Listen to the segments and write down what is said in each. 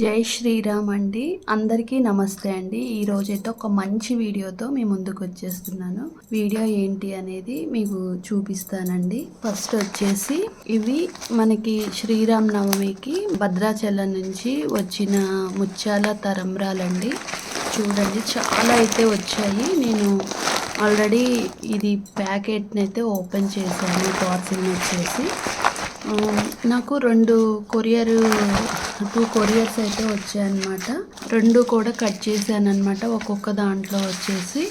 జై శ్రీరామ్ అండి. అందరికీ నమస్తే అండి. ఈ రోజైతే ఒక మంచి వీడియోతో మీ ముందుకు వచ్చేస్తున్నాను. వీడియో ఏంటి అనేది మీకు చూపిస్తానండి. ఫస్ట్ వచ్చేసి ఇవి మనకి శ్రీరామ్ నవమికి భద్రాచలం నుంచి వచ్చిన ముత్యాల తరంబ్రాలండి. చూడండి చాలా అయితే వచ్చాయి. నేను ఆల్రెడీ ఇది ప్యాకెట్ని అయితే ఓపెన్ చేశాను. పార్సిల్ వచ్చేసి. నాకు రెండు కొరియర్ టూ కొరియర్స్ అయితే వచ్చాయన్నమాట. రెండు కూడా కట్ చేశాను అనమాట ఒక్కొక్క దాంట్లో వచ్చేసి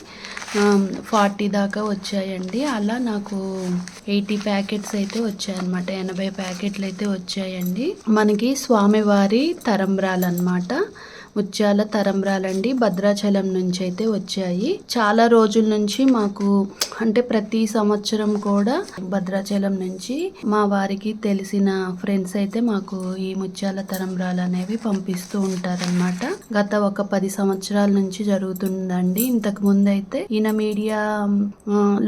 ఫార్టీ దాకా వచ్చాయండి. అలా నాకు ఎయిటీ ప్యాకెట్స్ అయితే వచ్చాయన్నమాట. ఎనభై ప్యాకెట్లు అయితే వచ్చాయండి. మనకి స్వామివారి తరంబ్రాలు అన్నమాట ముత్యాల తరంబ్రాలండి. భద్రాచలం నుంచి అయితే వచ్చాయి. చాలా రోజుల నుంచి మాకు అంటే ప్రతి సంవత్సరం కూడా భద్రాచలం నుంచి మా వారికి తెలిసిన ఫ్రెండ్స్ అయితే మాకు ఈ ముత్యాల తరంబ్రాలు అనేవి పంపిస్తూ ఉంటారన్నమాట. గత ఒక పది సంవత్సరాల నుంచి జరుగుతుందండి. ఇంతకు ముందు అయితే ఈయన మీడియా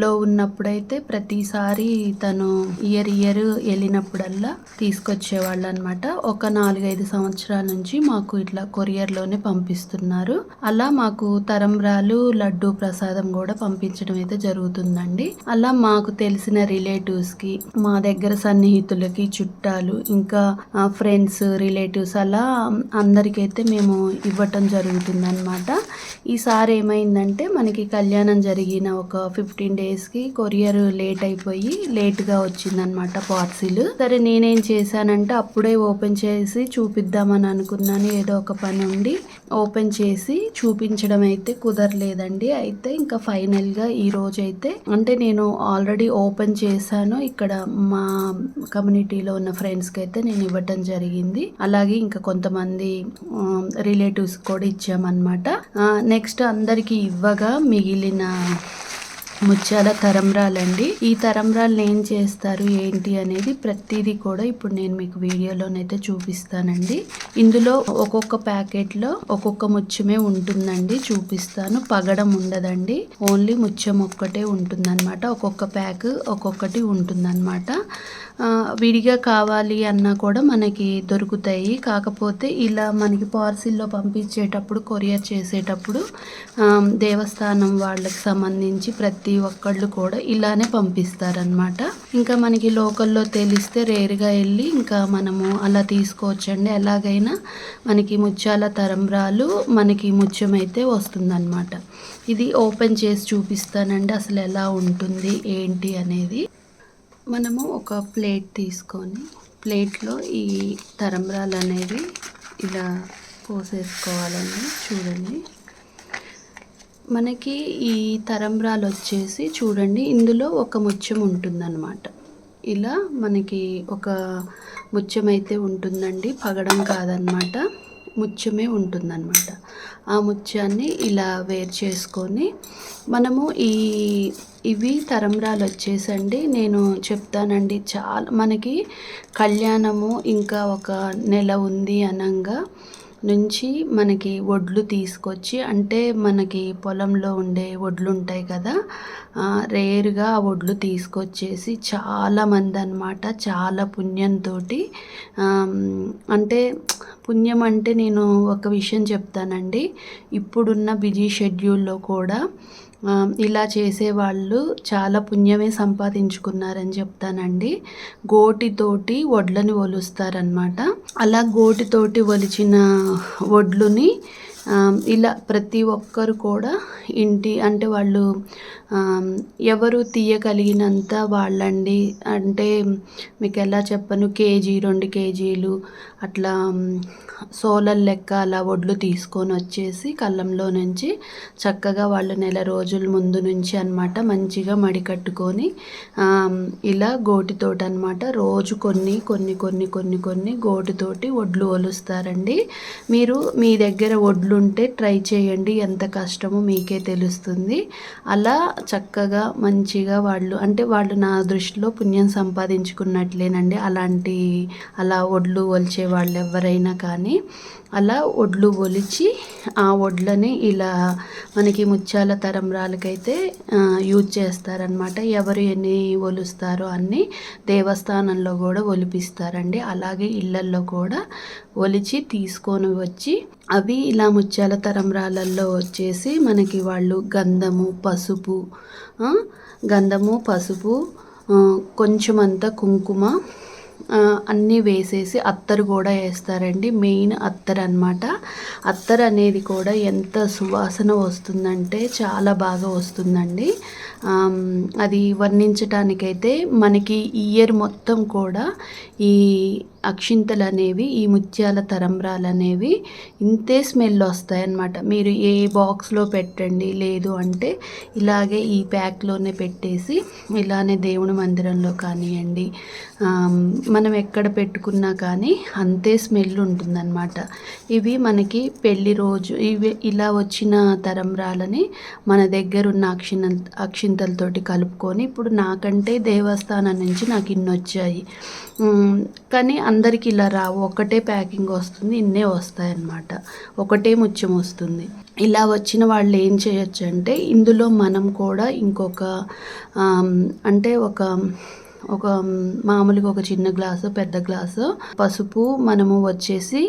లో ఉన్నప్పుడైతే ప్రతిసారి తను ఇయర్ ఇయర్ వెళ్ళినప్పుడల్లా తీసుకొచ్చేవాళ్ళు అనమాట ఒక నాలుగైదు సంవత్సరాల నుంచి మాకు ఇట్లా కొరియర్ లోనే పంపిస్తున్నారు. అలా మాకు తరంబ్రాలు లడ్డు ప్రసాదం కూడా పంపించడం అయితే జరుగుతుందండి. అలా మాకు తెలిసిన రిలేటివ్స్కి మా దగ్గర సన్నిహితులకి చుట్టాలు ఇంకా ఫ్రెండ్స్ రిలేటివ్స్ అలా అందరికైతే మేము ఇవ్వటం జరుగుతుంది అనమాట ఈసారి ఏమైందంటే మనకి కళ్యాణం జరిగిన ఒక ఫిఫ్టీన్ డేస్కి కొరియర్ లేట్ అయిపోయి లేట్గా వచ్చిందనమాట పార్సిల్. సరే నేనేం చేశానంటే అప్పుడే ఓపెన్ చేసి చూపిద్దామని అనుకున్నాను. ఏదో ఒక పని ఉండి ఓపెన్ చేసి చూపించడం అయితే కుదరలేదండి. అయితే ఇంకా ఫైనల్గా ఈరోజు అయితే అంటే నేను ఆల్రెడీ ఓపెన్ చేశాను. ఇక్కడ మా కమ్యూనిటీలో ఉన్న ఫ్రెండ్స్కి అయితే నేను ఇవ్వటం జరిగింది. అలాగే ఇంకా కొంతమంది రిలేటివ్స్ కూడా ఇచ్చామన్నమాట. నెక్స్ట్ అందరికీ ఇవ్వగా మిగిలిన ముత్యాల తరంరాలండి ఈ తరంబ్రాలు ఏం చేస్తారు ఏంటి అనేది ప్రతిదీ కూడా ఇప్పుడు నేను మీకు వీడియోలోనైతే చూపిస్తానండి. ఇందులో ఒక్కొక్క ప్యాకెట్లో ఒక్కొక్క ముత్యమే ఉంటుందండి చూపిస్తాను. పగడం ఉండదండి ఓన్లీ ముత్యం ఒక్కటే ఉంటుందన్నమాట. ఒక్కొక్క ప్యాక్ ఒక్కొక్కటి ఉంటుందన్నమాట. విడిగా కావాలి అన్నా కూడా మనకి దొరుకుతాయి. కాకపోతే ఇలా మనకి పార్సిల్లో పంపించేటప్పుడు కొరియర్ చేసేటప్పుడు దేవస్థానం వాళ్ళకి సంబంధించి ప్రతి ప్రతి ఒక్కళ్ళు కూడా ఇలానే పంపిస్తారనమాట ఇంకా మనకి లోకల్లో తెలిస్తే రేరుగా వెళ్ళి ఇంకా మనము అలా తీసుకోవచ్చండి. ఎలాగైనా మనకి ముత్యాల తరంబ్రాలు మనకి ముత్యం అయితే వస్తుందన్నమాట. ఇది ఓపెన్ చేసి చూపిస్తానండి అసలు ఎలా ఉంటుంది ఏంటి అనేది. మనము ఒక ప్లేట్ తీసుకొని ప్లేట్లో ఈ తరంబ్రాలు అనేవి ఇలా పోసేసుకోవాలండి. చూడండి. మనకి ఈ తరంబ్రాలు వచ్చేసి చూడండి ఇందులో ఒక ముత్యం ఉంటుందన్నమాట. ఇలా మనకి ఒక ముత్యం అయితే ఉంటుందండి పగడం కాదనమాట ముత్యమే ఉంటుందన్నమాట. ఆ ముత్యాన్ని ఇలా వేరు చేసుకొని మనము ఈ ఇవి తరంబ్రాలు వచ్చేసండి నేను చెప్తానండి చాలా మనకి కళ్యాణము ఇంకా ఒక నెల ఉంది అనంగా నుంచి మనకి వడ్లు తీసుకొచ్చి అంటే మనకి పొలంలో ఉండే వడ్లు ఉంటాయి కదా రేరుగా ఆ వడ్లు తీసుకొచ్చేసి చాలా మంది అనమాట చాలా పుణ్యంతో అంటే పుణ్యం అంటే నేను ఒక విషయం చెప్తానండి. ఇప్పుడున్న బిజీ షెడ్యూల్లో కూడా ఇలా చేసేవాళ్ళు చాలా పుణ్యమే సంపాదించుకున్నారని చెప్తానండి. గోటితోటి వడ్లని ఒలుస్తారనమాట అలా గోటితోటి ఒలిచిన వడ్లుని ఇలా ప్రతి ఒక్కరు కూడా ఇంటి అంటే వాళ్ళు ఎవరు తీయగలిగినంత వాళ్ళండి. అంటే మీకు ఎలా చెప్పను? కేజీ రెండు కేజీలు అట్లా సోలర్ లెక్క అలా వడ్లు తీసుకొని వచ్చేసి కళ్ళంలో నుంచి చక్కగా వాళ్ళు నెల రోజుల ముందు నుంచి అన్నమాట మంచిగా మడి కట్టుకొని ఇలా గోటితోటి అనమాట రోజు కొన్ని కొన్ని కొన్ని కొన్ని కొన్ని గోటితోటి వడ్లు ఒలుస్తారండి. మీరు మీ దగ్గర వడ్లు ఉంటే ట్రై చేయండి ఎంత కష్టమో మీకే తెలుస్తుంది. అలా చక్కగా మంచిగా వాళ్ళు అంటే వాళ్ళు నా దృష్టిలో పుణ్యం సంపాదించుకున్నట్లేనండి. అలాంటి అలా వడ్లు ఒలిచే వాళ్ళు ఎవరైనా కానీ అలా ఒడ్లు ఒలిచి ఆ వడ్లని ఇలా మనకి ముత్యాల తరంబ్రాలకైతే యూజ్ చేస్తారనమాట ఎవరు ఎన్ని ఒలుస్తారో అన్ని దేవస్థానంలో కూడా ఒలిపిస్తారండి. అలాగే ఇళ్ళల్లో కూడా ఒలిచి తీసుకొని వచ్చి అవి ఇలా ముత్యాల తరంబ్రాలల్లో వచ్చేసి మనకి వాళ్ళు గంధము పసుపు గంధము పసుపు కొంచెమంత కుంకుమ అన్నీ వేసేసి అత్తరు కూడా వేస్తారండి. మెయిన్ అత్తరు అనమాట అత్తరు అనేది కూడా ఎంత సువాసన వస్తుందంటే చాలా బాగా వస్తుందండి. అది వర్ణించటానికైతే మనకి ఇయర్ మొత్తం కూడా ఈ అక్షింతలు అనేవి ఈ ముత్యాల తరంబ్రాలు అనేవి ఇంతే స్మెల్ వస్తాయి అన్నమాట మీరు ఏ బాక్స్లో పెట్టండి లేదు అంటే ఇలాగే ఈ ప్యాక్లోనే పెట్టేసి ఇలానే దేవుని మందిరంలో కానివ్వండి మనం ఎక్కడ పెట్టుకున్నా కానీ అంతే స్మెల్ ఉంటుందన్నమాట. ఇవి మనకి పెళ్ళి రోజు ఇవి ఇలా వచ్చిన తరంబ్రాలని మన దగ్గర ఉన్న అక్షిణ అక్షింతలతోటి కలుపుకొని ఇప్పుడు నాకంటే దేవస్థానం నుంచి నాకు ఇన్ని వచ్చాయి కానీ అందరికి ఇలా రావు. ఒకటే ప్యాకింగ్ వస్తుంది ఇన్నే వస్తాయన్నమాట. ఒకటే ముత్యం వస్తుంది. ఇలా వచ్చిన వాళ్ళు ఏం చేయొచ్చు అంటే ఇందులో మనం కూడా ఇంకొక అంటే ఒక ఒక మామూలుగా ఒక చిన్న గ్లాసు పెద్ద గ్లాసు పసుపు మనము వచ్చేసి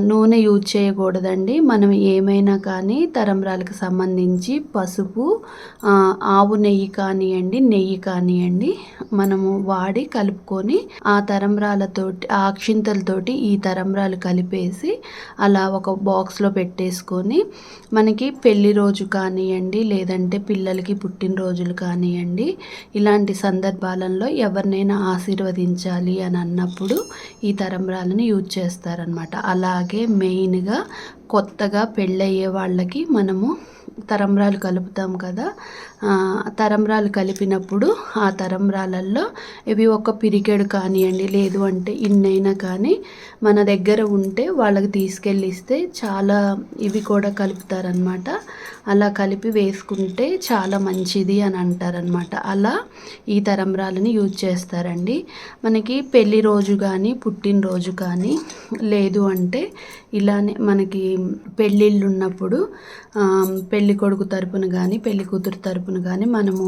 నూనె యూజ్ చేయకూడదండి. మనం ఏమైనా కానీ తరంబ్రాలకు సంబంధించి పసుపు ఆవు నెయ్యి కానివ్వండి నెయ్యి కానివ్వండి మనము వాడి కలుపుకొని ఆ తరంబ్రాలతోటి ఆ అక్షింతలతోటి ఈ తరంబ్రాలు కలిపేసి అలా ఒక బాక్స్లో పెట్టేసుకొని మనకి పెళ్ళి రోజు కానివ్వండి లేదంటే పిల్లలకి పుట్టినరోజులు కానివ్వండి ఇలాంటి సందర్భాలలో ఎవరినైనా ఆశీర్వదించాలి అని అన్నప్పుడు ఈ తరంబ్రాలను యూజ్ చేస్తారనమాట అలాగే మెయిన్గా కొత్తగా పెళ్ళయ్యే వాళ్ళకి మనము తరంబ్రాలు కలుపుతాం కదా తరంబ్రాలు కలిపినప్పుడు ఆ తరంబ్రాలల్లో ఇవి ఒక పిరికెడు కానివ్వండి లేదు అంటే ఇన్నైనా కానీ మన దగ్గర ఉంటే వాళ్ళకి తీసుకెళ్ళిస్తే చాలా ఇవి కూడా కలుపుతారనమాట అలా కలిపి వేసుకుంటే చాలా మంచిది అని అంటారనమాట అలా ఈ తరంబ్రాలని యూజ్ చేస్తారండి. మనకి పెళ్ళి రోజు కానీ పుట్టినరోజు కానీ లేదు అంటే ఇలానే మనకి పెళ్ళిళ్ళు ఉన్నప్పుడు ఆ, పెళ్ళి కొడుకు తరపున కానీ పెళ్ళి కూతురు తరపున కానీ మనము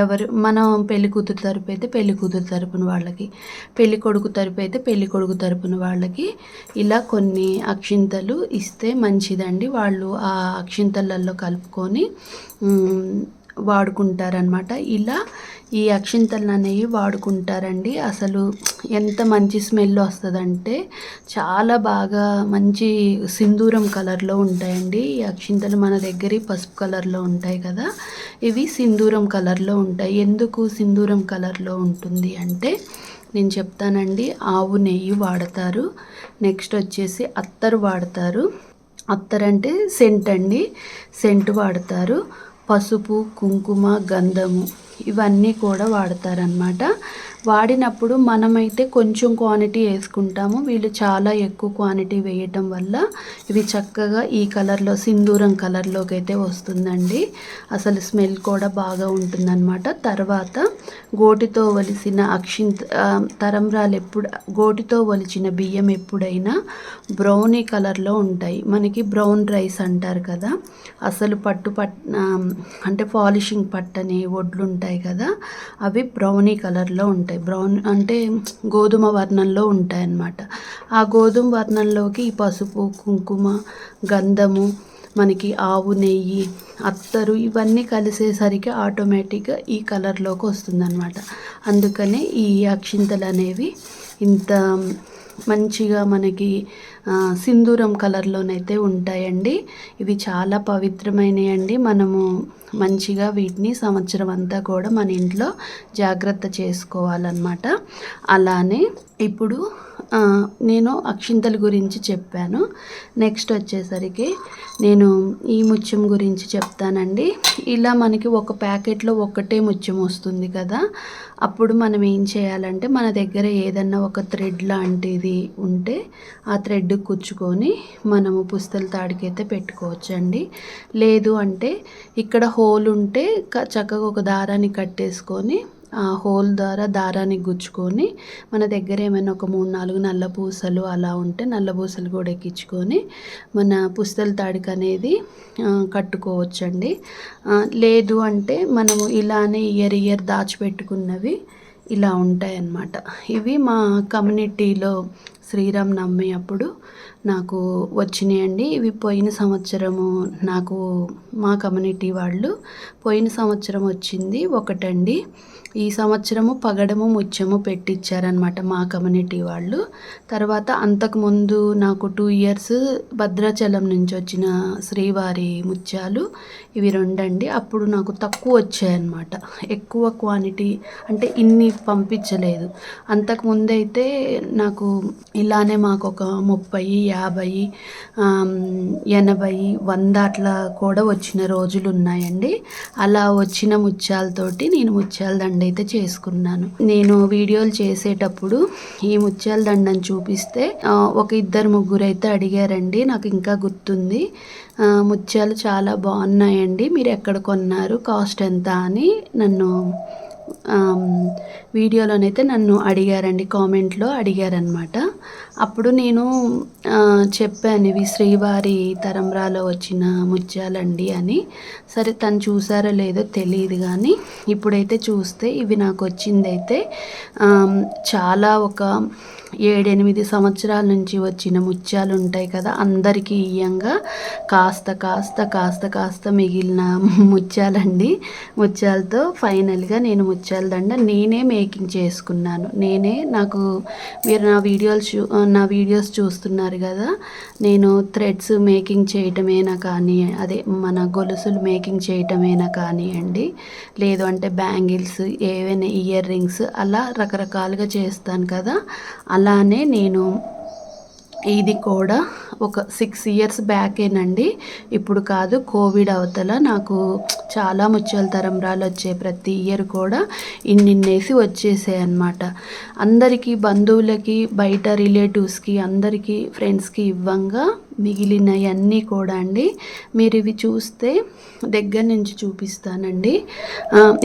ఎవరు మనం పెళ్ళి కూతురు తరపు అయితే పెళ్ళి కూతురు తరపున వాళ్ళకి పెళ్ళి కొడుకు తరపు అయితే పెళ్ళి కొడుకు తరపున వాళ్ళకి ఇలా కొన్ని అక్షింతలు ఇస్తే మంచిదండి. వాళ్ళు ఆ అక్షింతలలో కలుపుకొని వాడుకుంటారనమాట ఇలా ఈ అక్షింతలు అనేవి వాడుకుంటారండి. అసలు ఎంత మంచి స్మెల్ వస్తుందంటే చాలా బాగా మంచి సింధూరం కలర్లో ఉంటాయండి. ఈ అక్షింతలు మన దగ్గర పసుపు కలర్లో ఉంటాయి కదా ఇవి సింధూరం కలర్లో ఉంటాయి. ఎందుకు సింధూరం కలర్లో ఉంటుంది అంటే నేను చెప్తానండి ఆవు నెయ్యి వాడతారు నెక్స్ట్ వచ్చేసి అత్తరు వాడతారు. అత్తర్ అంటే సెంట్ అండి. సెంట్ వాడతారు. పసుపు కుంకుమ గంధము ఇవన్నీ కూడా వాడతారనమాట వాడినప్పుడు మనమైతే కొంచెం క్వాంటిటీ వేసుకుంటాము. వీళ్ళు చాలా ఎక్కువ క్వాంటిటీ వేయటం వల్ల ఇవి చక్కగా ఈ కలర్లో సింధూరం కలర్లోకి అయితే వస్తుందండి. అసలు స్మెల్ కూడా బాగా ఉంటుందన్నమాట. తర్వాత గోటితో వలిసిన అక్షింత తరంరాలు ఎప్పుడు గోటితో వలిచిన బియ్యం ఎప్పుడైనా బ్రౌనీ కలర్లో ఉంటాయి. మనకి బ్రౌన్ రైస్ అంటారు కదా. అసలు పట్టు పట్ అంటే పాలిషింగ్ పట్టని వడ్లు ఉంటాయి కదా. అవి బ్రౌనీ కలర్లో ఉంటాయి. బ్రౌన్ అంటే గోధుమ వర్ణంలో ఉంటాయి అన్నమాట ఆ గోధుమ వర్ణంలోకి ఈ పసుపు కుంకుమ గంధము మనకి ఆవు నెయ్యి అత్తరు ఇవన్నీ కలిసేసరికి ఆటోమేటిక్గా ఈ కలర్లోకి వస్తుందన్నమాట. అందుకనే ఈ అక్షింతలు అనేవి ఇంత మంచిగా మనకి సింధూరం కలర్లోనైతే ఉంటాయండి. ఇవి చాలా పవిత్రమైనవి అండి మనము మంచిగా వీటిని సంవత్సరం అంతా కూడా మన ఇంట్లో జాగ్రత్త చేసుకోవాలన్నమాట. అలానే ఇప్పుడు నేను అక్షింతల గురించి చెప్పాను. నెక్స్ట్ వచ్చేసరికి నేను ఈ ముత్యం గురించి చెప్తానండి. ఇలా మనకి ఒక ప్యాకెట్లో ఒక్కటే ముత్యం వస్తుంది కదా. అప్పుడు మనం ఏం చేయాలంటే మన దగ్గర ఏదన్నా ఒక థ్రెడ్ లాంటిది ఉంటే ఆ థ్రెడ్ కుచ్చుకొని మనము పుస్తల తాడికైతే పెట్టుకోవచ్చండి. లేదు అంటే ఇక్కడ హోల్ ఉంటే క- చక్కగా ఒక దారాన్ని కట్టేసుకొని ఆ హోల్ ద్వారా దారాన్ని గుచ్చుకొని మన దగ్గర ఏమైనా ఒక మూడు నాలుగు నల్ల పూసలు అలా ఉంటే నల్ల పూసలు కూడా ఎక్కించుకొని మన పుస్తల తాడికి అనేది కట్టుకోవచ్చండి. లేదు అంటే మనము ఇలానే ఇయర్ ఇయర్ దాచిపెట్టుకున్నవి ఇలా ఉంటాయన్నమాట. ఇవి మా కమ్యూనిటీలో శ్రీరామ్ నవమి అప్పుడు నాకు వచ్చినాయండి. ఇవి పోయిన సంవత్సరము నాకు మా కమ్యూనిటీ వాళ్ళు పోయిన సంవత్సరం వచ్చింది ఒకటండి. ఈ సంవత్సరము పగడము ముత్యము పెట్టించారనమాట మా కమ్యూనిటీ వాళ్ళు. తర్వాత అంతకుముందు నాకు టూ ఇయర్స్ భద్రాచలం నుంచి వచ్చిన శ్రీవారి ముత్యాలు ఇవి రెండండి. అప్పుడు నాకు తక్కువ వచ్చాయన్నమాట. ఎక్కువ క్వాంటిటీ అంటే ఇన్ని పంపించలేదు. అంతకుముందు అయితే నాకు ఇలానే మాకు ఒక ముప్పై యాభై ఎనభై వంద అట్లా కూడా వచ్చిన రోజులు ఉన్నాయండి అలా వచ్చిన ముత్యాలతోటి నేను ముత్యాల దండ అయితే చేసుకున్నాను. నేను వీడియోలు చేసేటప్పుడు ఈ ముత్యాల దండని చూపిస్తే ఒక ఇద్దరు ముగ్గురు అయితే అడిగారండి నాకు ఇంకా గుర్తుంది. ముత్యాలు చాలా బాగున్నాయండి మీరు ఎక్కడ కొన్నారు కాస్ట్ ఎంత అని నన్ను వీడియోలోనైతే నన్ను అడిగారండి కామెంట్లో అడిగారనమాట అప్పుడు నేను చెప్పాను ఇవి శ్రీవారి తరంబ్రాలో వచ్చిన ముత్యాలండి అని. సరే తను చూసారో లేదో తెలియదు కానీ ఇప్పుడైతే చూస్తే ఇవి నాకు వచ్చిందైతే చాలా ఒక ఏడెనిమిది సంవత్సరాల నుంచి వచ్చిన ముత్యాలు ఉంటాయి కదా అందరికీ ఇయ్యంగా. కాస్త కాస్త కాస్త కాస్త మిగిలిన ముత్యాలండి. ముత్యాలతో ఫైనల్గా నేను ముత్యాలు దండ నేనే మేకింగ్ చేసుకున్నాను. నేనే నాకు మీరు నా వీడియోలు చూ నా వీడియోస్ చూస్తున్నారు కదా నేను థ్రెడ్స్ మేకింగ్ చేయటమేనా కానీ అదే మన గొలుసులు మేకింగ్ చేయటమేనా కానివ్వండి లేదు అంటే బ్యాంగిల్స్ ఏవైనా ఇయర్ రింగ్స్ అలా రకరకాలుగా చేస్తాను కదా అలానే నేను ఇది కూడా ఒక సిక్స్ ఇయర్స్ బ్యాకేనండి ఇప్పుడు కాదు కోవిడ్ అవతల నాకు చాలా ముత్యాల తరంబ్రాలు వచ్చే ప్రతి ఇయర్ కూడా. ఇన్నిన్నేసి వచ్చేసాయి అన్నమాట. అందరికీ బంధువులకి బయట రిలేటివ్స్కి అందరికీ ఫ్రెండ్స్కి ఇవ్వంగా మిగిలినవన్నీ కూడా అండి మీరు ఇవి చూస్తే దగ్గర నుంచి చూపిస్తానండి.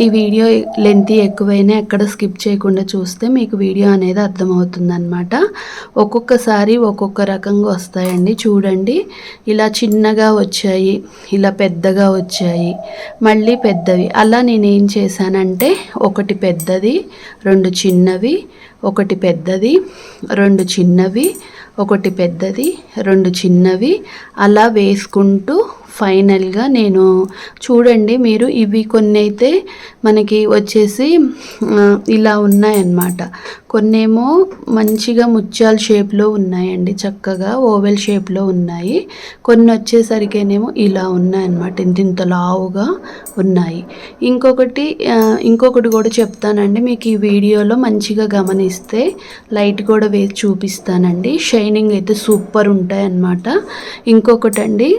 ఈ వీడియో లెంత్ ఎక్కువైనా ఎక్కడ స్కిప్ చేయకుండా చూస్తే మీకు వీడియో అనేది అర్థమవుతుందనమాట ఒక్కొక్కసారి ఒక్కొక్క రకంగా వస్తాయండి. చూడండి ఇలా చిన్నగా వచ్చాయి ఇలా పెద్దగా వచ్చాయి మళ్ళీ పెద్దవి. అలా నేనేం చేశానంటే ఒకటి పెద్దది రెండు చిన్నవి ఒకటి పెద్దది రెండు చిన్నవి ఒకటి పెద్దది రెండు చిన్నవి. అలా వేసుకుంటూ ఫైనల్గా నేను చూడండి మీరు ఇవి కొన్ని అయితే మనకి వచ్చేసి ఇలా ఉన్నాయన్నమాట. కొన్నేమో మంచిగా ముత్యాల షేప్లో ఉన్నాయండి చక్కగా ఓవెల్ షేప్లో ఉన్నాయి. కొన్ని వచ్చేసరికేనేమో ఇలా ఉన్నాయన్నమాట ఇంత ఇంత లావుగా ఉన్నాయి. ఇంకొకటి ఇంకొకటి కూడా చెప్తానండి మీకు ఈ వీడియోలో మంచిగా గమనిస్తే లైట్ కూడా వేసి చూపిస్తానండి. షైనింగ్ అయితే సూపర్ ఉంటాయన్నమాట. ఇంకొకటండి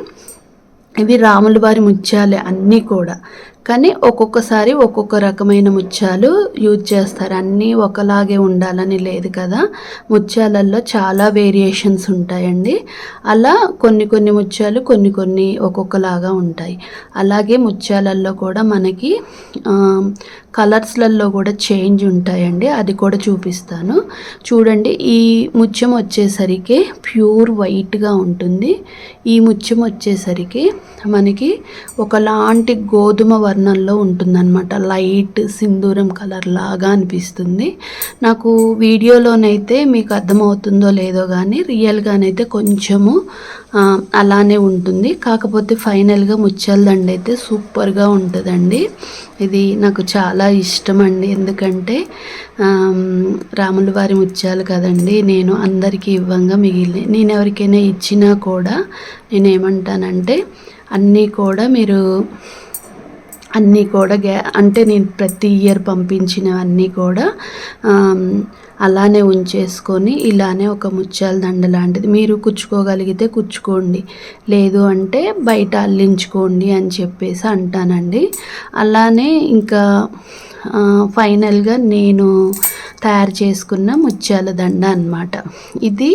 ఇవి రాముల వారి ముత్యాలే అన్నీ కూడా. కానీ ఒక్కొక్కసారి ఒక్కొక్క రకమైన ముత్యాలు యూజ్ చేస్తారు. అన్నీ ఒకలాగే ఉండాలని లేదు కదా. ముత్యాలల్లో చాలా వేరియేషన్స్ ఉంటాయండి. అలా కొన్ని కొన్ని ముత్యాలు కొన్ని కొన్ని ఒక్కొక్కలాగా ఉంటాయి. అలాగే ముత్యాలల్లో కూడా మనకి కలర్స్లలో కూడా చేంజ్ ఉంటాయండి. అది కూడా చూపిస్తాను. చూడండి ఈ ముత్యం వచ్చేసరికి ప్యూర్ వైట్గా ఉంటుంది. ఈ ముత్యం వచ్చేసరికి మనకి ఒకలాంటి గోధుమ వర్ణంలో ఉంటుందన్నమాట. లైట్ సింధూరం కలర్ లాగా అనిపిస్తుంది. నాకు వీడియోలోనైతే మీకు అర్థమవుతుందో లేదో కానీ రియల్గానైతే కొంచెము అలానే ఉంటుంది. కాకపోతే ఫైనల్గా ముచ్చల్దండి అయితే సూపర్గా ఉంటుందండి. ఇది నాకు చాలా ఇష్టం అండి ఎందుకంటే రాముల వారి ముత్యాలు కదండి నేను అందరికీ ఇవ్వంగా మిగిలి నేను ఎవరికైనా ఇచ్చినా కూడా నేను ఏమంటానంటే అన్నీ కూడా మీరు అన్నీ కూడా గ్యా అంటే నేను ప్రతి ఇయర్ పంపించినవన్నీ కూడా అలానే ఉంచేసుకొని ఇలానే ఒక ముత్యాల దండ లాంటిది. మీరు కుచ్చుకోగలిగితే కుచ్చుకోండి. లేదు అంటే బయట అల్లించుకోండి అని చెప్పేసి అంటానండి. అలానే ఇంకా ఫైనల్గా నేను తయారు చేసుకున్న ముత్యాల దండ అనమాట ఇది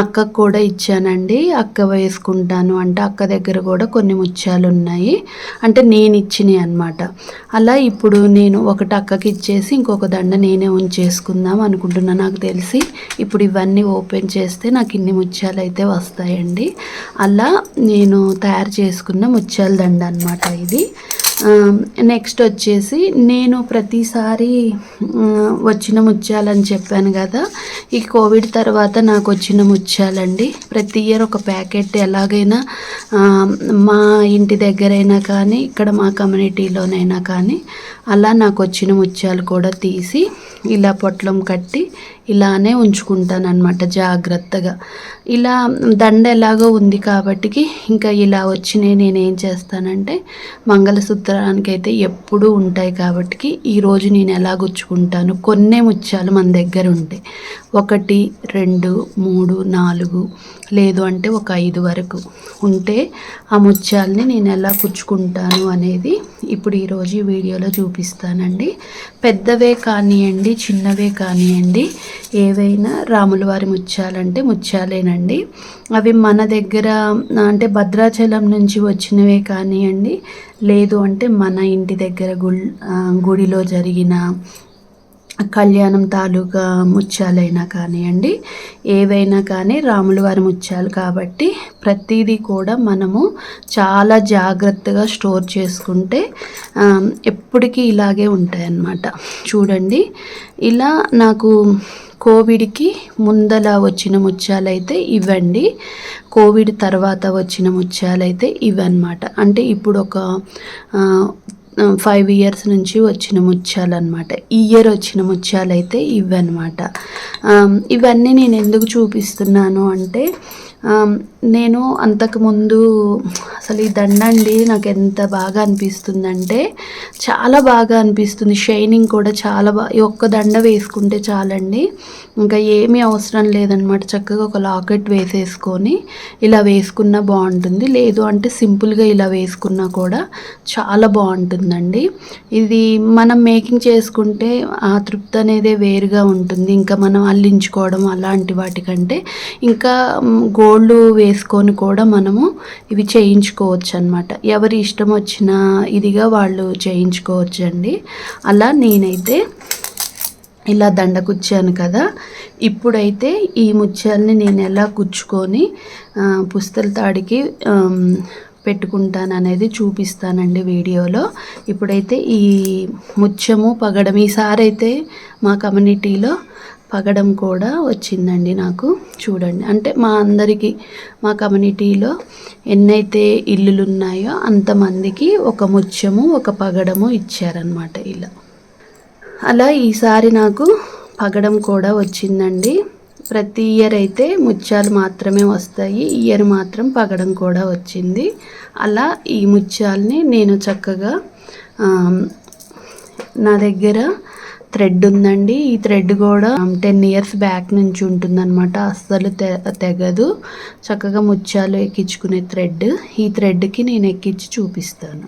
అక్కకు కూడా ఇచ్చానండి. అక్క వేసుకుంటాను అంటే అక్క దగ్గర కూడా కొన్ని ముత్యాలు ఉన్నాయి. అంటే నేను ఇచ్చినాయి అనమాట అలా ఇప్పుడు నేను ఒకటి అక్కకి ఇచ్చేసి ఇంకొక దండ నేనే ఉంచేసుకుందాం అనుకుంటున్నాను నాకు తెలిసి ఇప్పుడు ఇవన్నీ ఓపెన్ చేస్తే నాకు ఇన్ని ముత్యాలు అయితే వస్తాయండి. అలా నేను తయారు చేసుకున్న ముత్యాల దండ అనమాట ఇది. నెక్స్ట్ వచ్చేసి నేను ప్రతిసారి వచ్చిన ముత్యాలని చెప్పాను కదా. ఈ కోవిడ్ తర్వాత నాకు వచ్చిన ముత్యాలండి. ప్రతి ఇయర్ ఒక ప్యాకెట్ ఎలాగైనా మా ఇంటి దగ్గరైనా కానీ ఇక్కడ మా కమ్యూనిటీలోనైనా కానీ అలా నాకు వచ్చిన ముత్యాలు కూడా తీసి ఇలా పొట్లం కట్టి ఇలానే ఉంచుకుంటాను అనమాట జాగ్రత్తగా. ఇలా దండ ఎలాగో ఉంది కాబట్టి ఇంకా ఇలా వచ్చినాయి నేను ఏం చేస్తానంటే మంగళసూత్రానికి అయితే ఎప్పుడూ ఉంటాయి కాబట్టి ఈరోజు నేను ఎలా గుచ్చుకుంటాను కొన్నే ముత్యాలు మన దగ్గర ఉంటాయి ఒకటి రెండు మూడు నాలుగు లేదు అంటే ఒక ఐదు వరకు ఉంటే ఆ ముత్యాలని నేను ఎలా కుచ్చుకుంటాను అనేది ఇప్పుడు ఈరోజు ఈ వీడియోలో చూపిస్తానండి. పెద్దవే కానివ్వండి చిన్నవే కానివ్వండి ఏవైనా రాముల వారి ముత్యాలంటే ముత్యాలేనండి. అవి మన దగ్గర అంటే భద్రాచలం నుంచి వచ్చినవే కానివ్వండి లేదు అంటే మన ఇంటి దగ్గర గుడిలో జరిగిన కళ్యాణం తాలూకా ముత్యాలైనా కానివ్వండి ఏవైనా కానీ రాముల వారి ముత్యాలు కాబట్టి ప్రతిదీ కూడా మనము చాలా జాగ్రత్తగా స్టోర్ చేసుకుంటే ఎప్పటికీ ఇలాగే ఉంటాయన్నమాట. చూడండి ఇలా నాకు కోవిడ్కి ముందల వచ్చిన ముత్యాలైతే ఇవ్వండి కోవిడ్ తర్వాత వచ్చిన ముత్యాలైతే ఇవన్నమాట అంటే ఇప్పుడు ఒక ఫైవ్ ఇయర్స్ నుంచి వచ్చిన ముత్యాలు అనమాట ఈ ఇయర్ వచ్చిన ముత్యాలు అయితే ఇవన్నమాట ఇవన్నీ నేను ఎందుకు చూపిస్తున్నాను అంటే నేను అంతకుముందు అసలు ఈ దండ అండి నాకు ఎంత బాగా అనిపిస్తుందంటే చాలా బాగా అనిపిస్తుంది. షైనింగ్ కూడా చాలా బాగా ఈ ఒక్క దండ వేసుకుంటే చాలండి. ఇంకా ఏమీ అవసరం లేదనమాట చక్కగా ఒక లాకెట్ వేసేసుకొని ఇలా వేసుకున్నా బాగుంటుంది. లేదు అంటే సింపుల్గా ఇలా వేసుకున్నా కూడా చాలా బాగుంటుందండి. ఇది మనం మేకింగ్ చేసుకుంటే ఆ తృప్తి అనేది వేరుగా ఉంటుంది. ఇంకా మనం అల్లించుకోవడం అలాంటి వాటికంటే ఇంకా గోల్డ్ వేసుకొని కూడా మనము ఇవి చేయించుకోవచ్చు అనమాట ఎవరి ఇష్టం వచ్చిన ఇదిగా వాళ్ళు చేయించుకోవచ్చు అండి అలా నేనైతే ఇలా దండ కుచ్చాను కదా. ఇప్పుడైతే ఈ ముత్యాలని నేను ఎలా కుచ్చుకొని పుస్తల తాడికి పెట్టుకుంటాను అనేది చూపిస్తానండి వీడియోలో. ఇప్పుడైతే ఈ ముత్యము పగడం ఈసారి అయితే మా కమ్యూనిటీలో పగడం కూడా వచ్చిందండి నాకు. చూడండి. అంటే మా అందరికీ మా కమ్యూనిటీలో ఎన్నైతే ఇల్లులు ఉన్నాయో అంతమందికి ఒక ముత్యము ఒక పగడము ఇచ్చారనమాట ఇలా. అలా ఈసారి నాకు పగడం కూడా వచ్చిందండి. ప్రతి ఇయర్ అయితే ముత్యాలు మాత్రమే వస్తాయి. ఇయర్ మాత్రం పగడం కూడా వచ్చింది. అలా ఈ ముత్యాలని నేను చక్కగా నా దగ్గర థ్రెడ్ ఉందండి. ఈ థ్రెడ్ కూడా టెన్ ఇయర్స్ బ్యాక్ నుంచి ఉంటుందన్నమాట. అస్సలు తెగదు. చక్కగా ముత్యాలు ఎక్కించుకునే థ్రెడ్. ఈ థ్రెడ్కి నేను ఎక్కించి చూపిస్తాను.